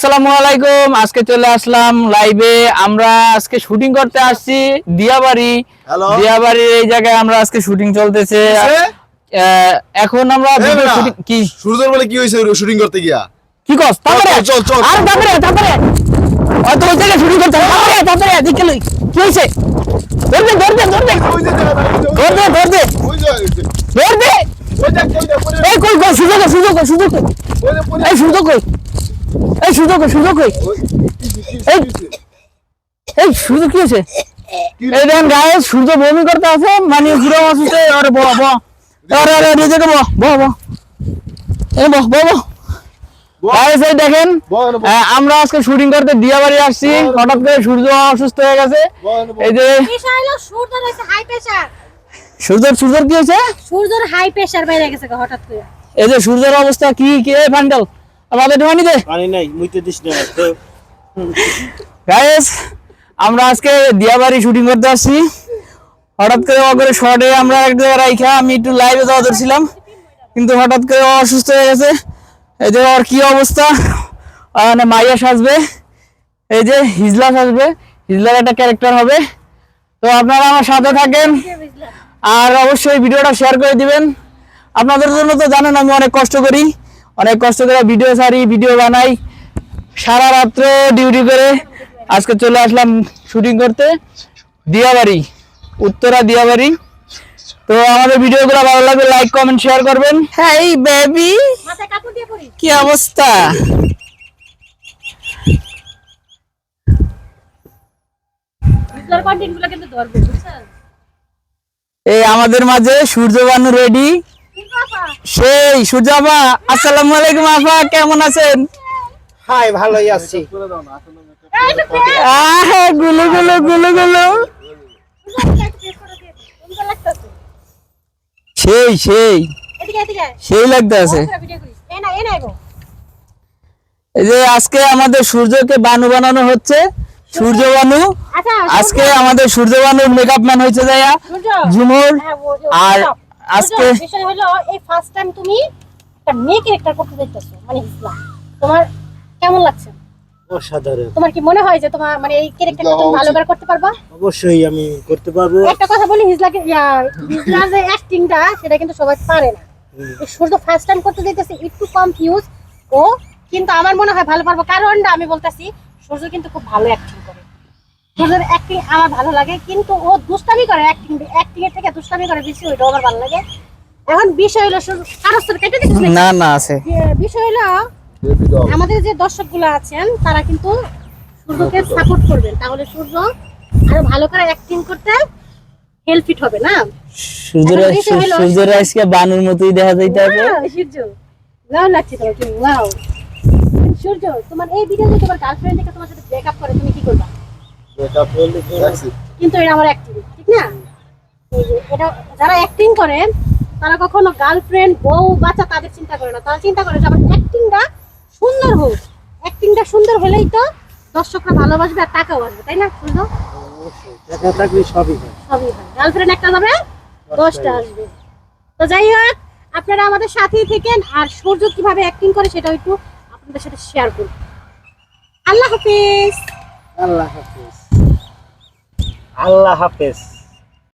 আসসালামু আলাইকুম। আজকে চলে আসলাম লাইভে আমরা আজকে শুটিং করতে আসছি দিয়াবাড়ি। দিয়াবাড়ির এই জায়গায় আমরা আজকে শুটিং চলতেছে। এখন আমরা কি? সূর্যর বলে কি হয়েছে শুটিং করতে গিয়া? কি কস? তারপরে? চল, চল। আর তারপরে তারপরে। অত ওই জায়গায় শুটিং করতে তারপরে তারপরে দেখে লই। কি হইছে ধরবে ওই যে- ওই যে- ধরবে ওই যে- ওই যে- ওই যে- এই কই কই সুযোগ সুযোগ সুযোগ এই সুযোগ কই? এই সুযোগ সুযোগ এই এই কি কি এই দেখেন গায়ে সূর্য বমি করতে আছে মানে পুরো অসুস্থ আরে বহ বহ। আরে আরে নিজেকে বহ বহ বহ। এই বহ বহ বহ। বহ। এই দেখেন আমরা আজকে শুটিং করতে দিয়াবাড়ি আসছি। হঠাৎ করে সূর্য অসুস্থ হয়ে গেছে। এই যে সূর্যের কি হয়েছে? সূর্যের হাই প্রেসার গেছে হঠাৎ করে। এই যে সূর্যের অবস্থা কি কি ফান্ডাল? আমাদের দে। পানি নাই মুইতে দিস না গাইস আমরা আজকে দিয়াবাড়ি শুটিং করতে আসছি। হঠাৎ করে অগরে শর্টে আমরা এক জায়গায় রাইখা আমি একটু লাইভে যাওয়া ধরছিলাম। কিন্তু হঠাৎ করে অসুস্থ হয়ে গেছে। এই যে ওর কি অবস্থা? মানে মাইয়া সাজবে। এই যে হিজলা সাজবে। হিজলার একটা ক্যারেক্টার হবে। তো আপনারা আমার সাথে থাকেন। আর অবশ্যই ভিডিওটা শেয়ার করে দিবেন। আপনাদের জন্য তো জানেন আমি অনেক কষ্ট করি। অনেক কষ্ট করে ভিডিও ছাড়ি ভিডিও বানাই। সারা রাত্র ডিউটি করে আজকে চলে আসলাম শুটিং করতে দিয়াবাড়ি উত্তরা দিয়াবাড়ি। তো আমাদের ভিডিওগুলো ভালো লাগবে লাইক কমেন্ট শেয়ার করবেন। হ্যাঁ বেবি মাথায় কাপড় দিয়ে পরি কি অবস্থা? এই আমাদের মাঝে সূর্যবানু রেডি সেই সূর্য আপা আসসালামু আলাইকুম আপা কেমন আছেন? হাই ভালোই আছি। গুলো গুলো গুলো গুলো। সেই সেই। এদিকে এদিকে সেই লাগতে আছে। এই যে আজকে আমাদের সূর্যকে বানু বানানো হচ্ছে। সূর্য বানু। আচ্ছা আজকে আমাদের সূর্য বানুর মেকআপ ম্যান হয়েছে যাইয়া। ঝুমুর। হ্যাঁ, আর আজকে- বিষয় হলো এই ফার্স্ট টাইম তুমি একটা মেয়ে ক্যারেক্টার করতে যাইতেছো মানে ইসলাম। তোমার কেমন লাগছে? অসাধারণ। তোমার কি মনে হয় যে তোমার মানে এই ক্যারেক্টারটা তুমি ভালো করে করতে পারবা? অবশ্যই আমি করতে পারব। একটা কথা বলি হিজলাকে হিজলার যে অ্যাক্টিংটা সেটা কিন্তু সবাই পারে না। এই সূর্য ফার্স্ট টাইম করতে যাইতেছে একটু কনফিউজ ও কিন্তু আমার মনে হয় ভালো পারব। কারণটা আমি বলতেছি সূর্য কিন্তু খুব ভালো অ্যাক্টিং সূর্যের অ্যাক্টিং আমার ভালো লাগে কিন্তু ও দুষ্টামি করে অ্যাক্টিং অ্যাক্টিং এর থেকে দুষ্টামি করে বেশি ওইটা আমার ভালো লাগে। এখন বিষয় হলো সাথে কেটে দিচ্ছিস না না আছে। যে- বিষয় হলো আমাদের যে দর্শকগুলো আছেন তারা কিন্তু সূর্যকে সাপোর্ট করবেন। তাহলে সূর্য আরও ভালো করে অ্যাক্টিং করতে হেল্প ফিট হবে না? সূর্যের এখন সূর্যের আজকে বানুর মতোই দেখা যাইতে হবে। Wow, সূর্য ভালো লাগছে তোমাকে সূর্য তোমার এই ভিডিও তোমার গার্লফ্রেন্ড থেকে তোমার সাথে ব্রেকআপ করে তুমি কি করবা এটা বললে তো দেখছি। কিন্তু এটা আমার অ্যাক্টিং ঠিক না? এটা যারা অ্যাক্টিং করে তারা কখনো গার্লফ্রেন্ড বউ বাচ্চা তাদের চিন্তা করে না। তারা চিন্তা করে যে আমার অ্যাক্টিংটা সুন্দর হোক। অ্যাক্টিংটা সুন্দর হলেই তো দর্শকরা ভালোবাসবে আর টাকাও আসবে তাই না সবই হয়। সবই হয়। গার্লফ্রেন্ড একটা যাবে দশটা আসবে। তো যাই হোক আপনারা আমাদের সাথেই থেকেন। আর সূর্য কীভাবে অ্যাক্টিং করে সেটা একটু আপনাদের সাথে শেয়ার করুন আল্লাহ হাফিজ। আল্লাহ হাফেজ। আল্লাহ হাফেজ।